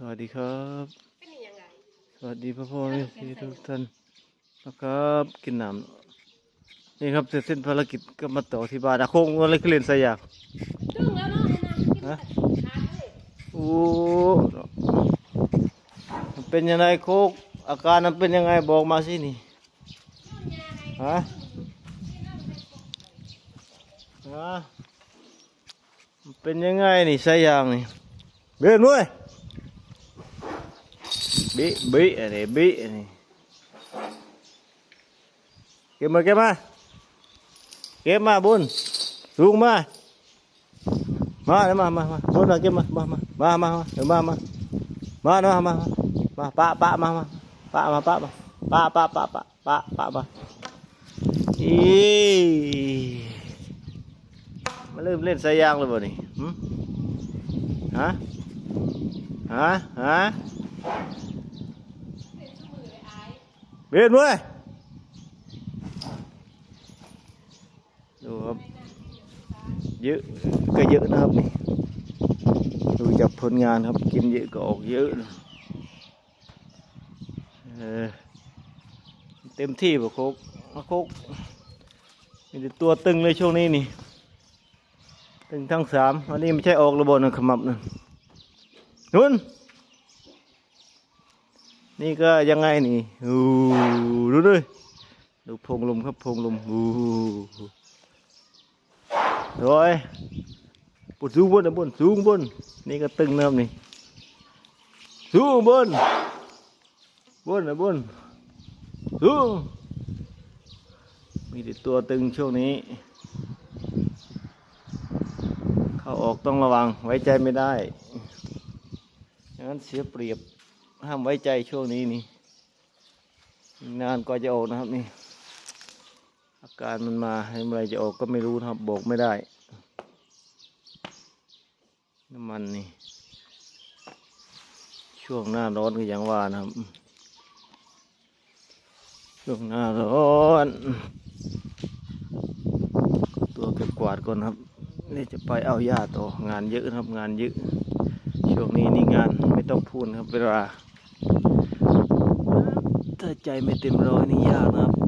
สวัสดีครับเป็นยังไงสวัสดีพ่อพ่อแม่พี่ทุกท่านนะครับ กินน้ำนี่ครับเสร็จสิ้นภารกิจก็มาต่อที่บ้านอะโค้งอะไรขึ้นเรียนสยามตึ้งแล้วเนาะไอ้นะกินฮะแต่ขาเลยโอ้มันเป็นยังไงโคกอาการมันเป็นยังไงบอกมาสินี่ฮะฮะมันเป็นยังไงนี่สยามนี่เบียนด้วย บิบิอันนี้บิอันนี้เก็บมาเก็บมาเก็บมาบุญลุงมามาเดี๋ยวมามามาบุญมาเก็บมามามามามามา เบียวมามามาเนาะมามามาปะปะมามาปะมาปะมาปะปะปะปะปะปะมาอีมาเริ่มเล่นสายยางเลยบ่นี่หึฮะฮะฮะเบียนเว้ยดูครับเยอะก็เยอะนะครับนี่ดูจากผลงานครับกินเยอะก็ออกเยอะเออเต็มที่ป่ะโคกมาโคกมีแต่ตัวตึงเลยช่วงนี้นี่ ตึงทั้งสามอันนี้ไม่ใช่ออกระบบนะขมับนะนุ่น นี่ก็ยังไงนี่อู้ดูด้วยดูพงลมครับพงลมอู้ rồi bột xuống bôn là bôn xuống bôn นี่ก็ตึงเนะครับนี่ xuống bôn bôn là bôn xuống มีแต่ตัวตึงช่วงนี้ เข้าออกต้องระวังไว้ใจไม่ได้งั้นเสียเปรียบ ห้ามไว้ใจช่วงนี้นี่นานก็จะออกนะครับนี่ อาการมันมาเมื่อไรจะออกก็ไม่รู้นะครับบอกไม่ได้ น้ำมันนี่ ช่วงหน้าร้อนก็อย่างว่านะครับ ช่วงหน้าร้อนตัวเก็บกวาดก่อนครับนี่จะไปเอาหญ้าต่องานเยอะนะครับงานเยอะ ช่วงนี้นี่งานไม่ต้องพูดครับเวลา ถ้าใจไม่เต็มร้อยนี่ยากนะครับ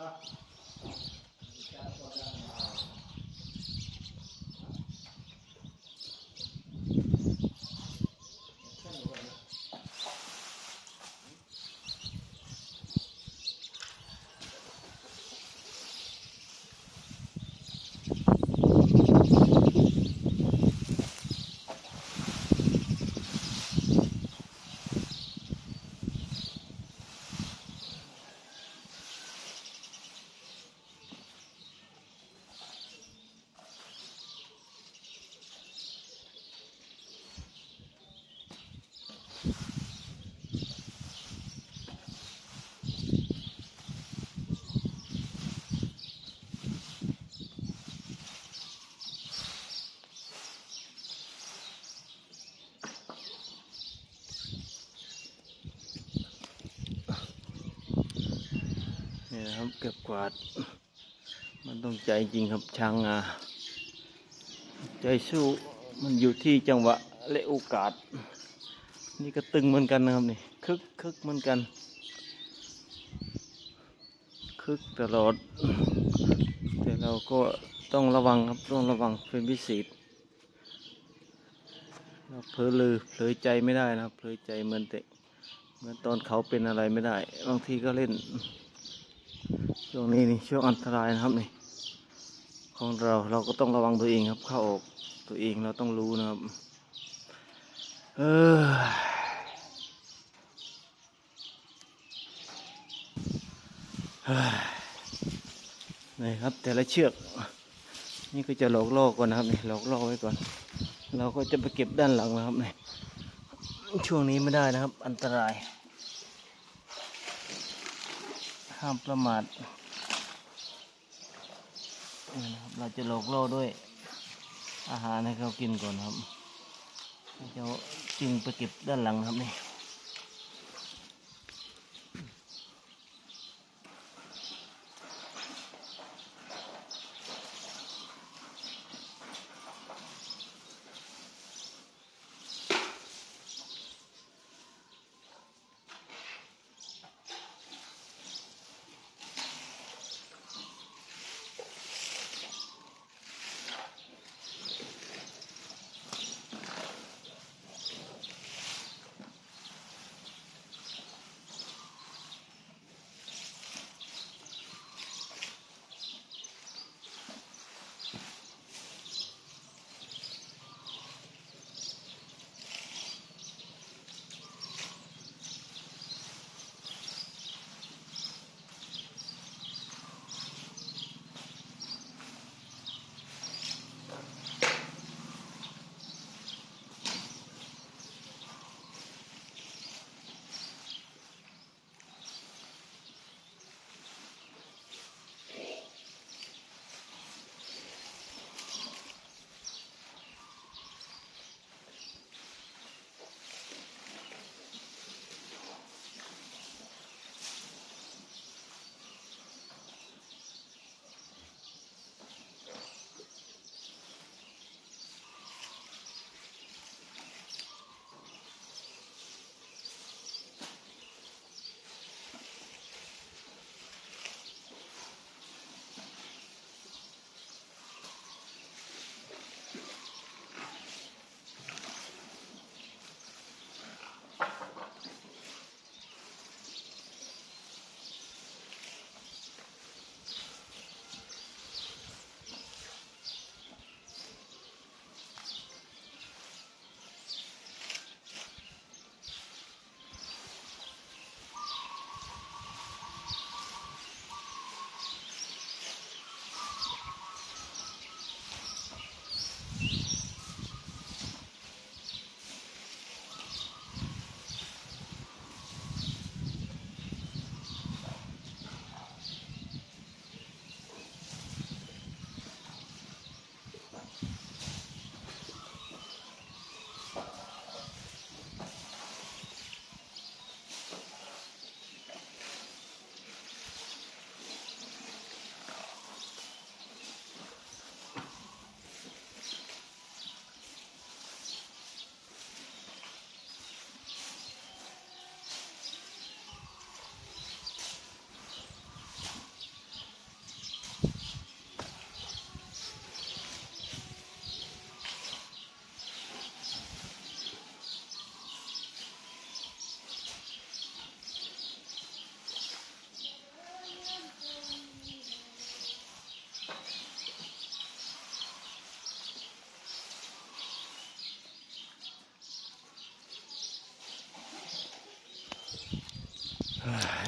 นี่ นะครับ เก็บกวาด มันต้องใจจริงครับช่างงา ใจสู้มันอยู่ที่จังหวะและโอกาส นี่ก็ตึงเหมือนกันนะครับนี่คึกคึกเหมือนกัน คึกตลอด แต่เราก็ต้องระวังครับต้องระวังเป็นพิเศษเราเผลอลือเผลอใจไม่ได้นะครับเผลอใจเหมือนแต่เหมือนตอนเขาเป็นอะไรไม่ได้ บางทีก็เล่น ช่วงนี้นี่ช่วงอันตรายนะครับนี่ของเราเราก็ต้องระวังตัวเองครับ เข้าออกตัวเองเราต้องรู้นะครับ เออเฮ้ยนี่ครับ แต่ละเชือก นี่ก็จะหลอกล่อก่อนนะครับนี่หลอกล่อไว้ก่อน เราก็จะไปเก็บด้านหลังนะครับนี่ช่วงนี้ไม่ได้นะครับ อันตราย ห้ามประมาทเราจะหลอกล่อด้วยอาหารให้เขากินก่อนครับเจะจึงไปเก็บด้านหลังครับนี่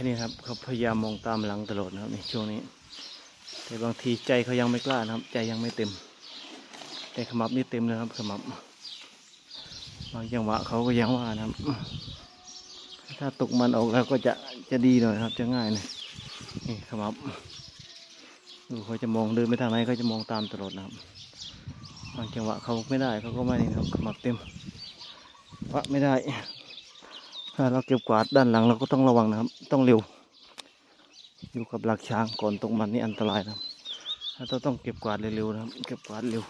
นี่ครับเขาพยายามมองตามหลังตลอดนะครับในช่วงนี้ แต่บางทีใจเขายังไม่กล้านะครับ ใจยังไม่เต็ม แต่ขมับนี่เต็มเลยครับขมับบางจังหวะเขาก็ยังว่านะครับ ถ้าตกมันออกแล้วก็จะจะดีหน่อยครับ จะง่ายหน่อยนี่ขมับดูเขาจะมองเดินไปทางไหนเขาจะมองตามตลอดนะครับบางจังหวะเขาไม่ได้เขาก็ไม่นี่ครับขมับเต็มวะไม่ได้ ถ้าเราเก็บกวาดด้านหลังเราก็ต้องระวังนะครับ ต้องเร็ว อยู่กับหลักช้างก่อนตรงมันนี่อันตรายนะครับถ้าเราต้องเก็บกวาดเร็วๆนะครับ เก็บกวาดเร็ว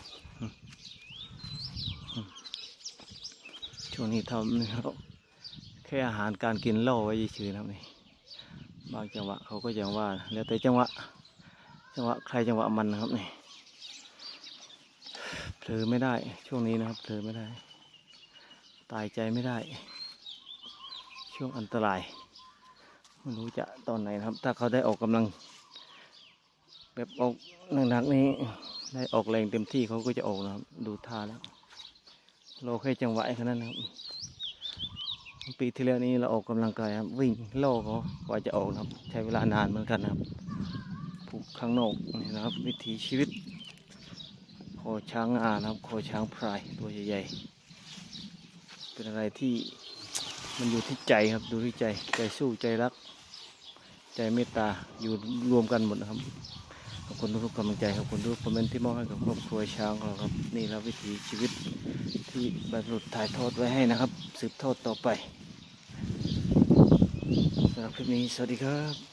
ช่วงนี้ทำนะครับแค่อาหารการกินเล่อไว้เฉยๆนะครับนี่บางจังหวะเขาก็ยังว่า แล้วแต่จังหวะ จังหวะใครจังหวะมันนะครับนี่เผลอไม่ได้ ช่วงนี้นะครับเผลอไม่ได้ ตายใจไม่ได้ ช่วงอันตรายไม่รู้จะตอนไหนครับ ถ้าเขาได้ออกกำลัง แบบออกหนักๆนี้ได้ออกแรงเต็มที่เขาก็จะออกนะครับ ดูท่าแล้วเราแค่จังหวะแค่นั้นนะครับ ปีที่แล้วนี้เราออกกำลังกายครับ วิ่งโลกเขากว่าจะออกนะครับ ใช้เวลานานเหมือนกันนะครับผูกข้างนอกนี่นะครับ วิถีชีวิตคอช้างอานะครับคอช้างพรายตัวใหญ่ๆเป็นอะไรที่ มันอยู่ที่ใจครับดูที่ใจใจสู้ใจรัก ใจเมตตาอยู่รวมกันหมดนะครับขอบคุณทุกๆกำลังใจขอบคุณทุกคอมเมนต์ที่มอบให้กับครอบครัวช้างของเราครับนี่แล้วิถีชีวิตที่บรรลุถ่ายทอดไว้ให้นะครับ สืบทอดต่อไปสำหรับคลิปนี้สวัสดีครับ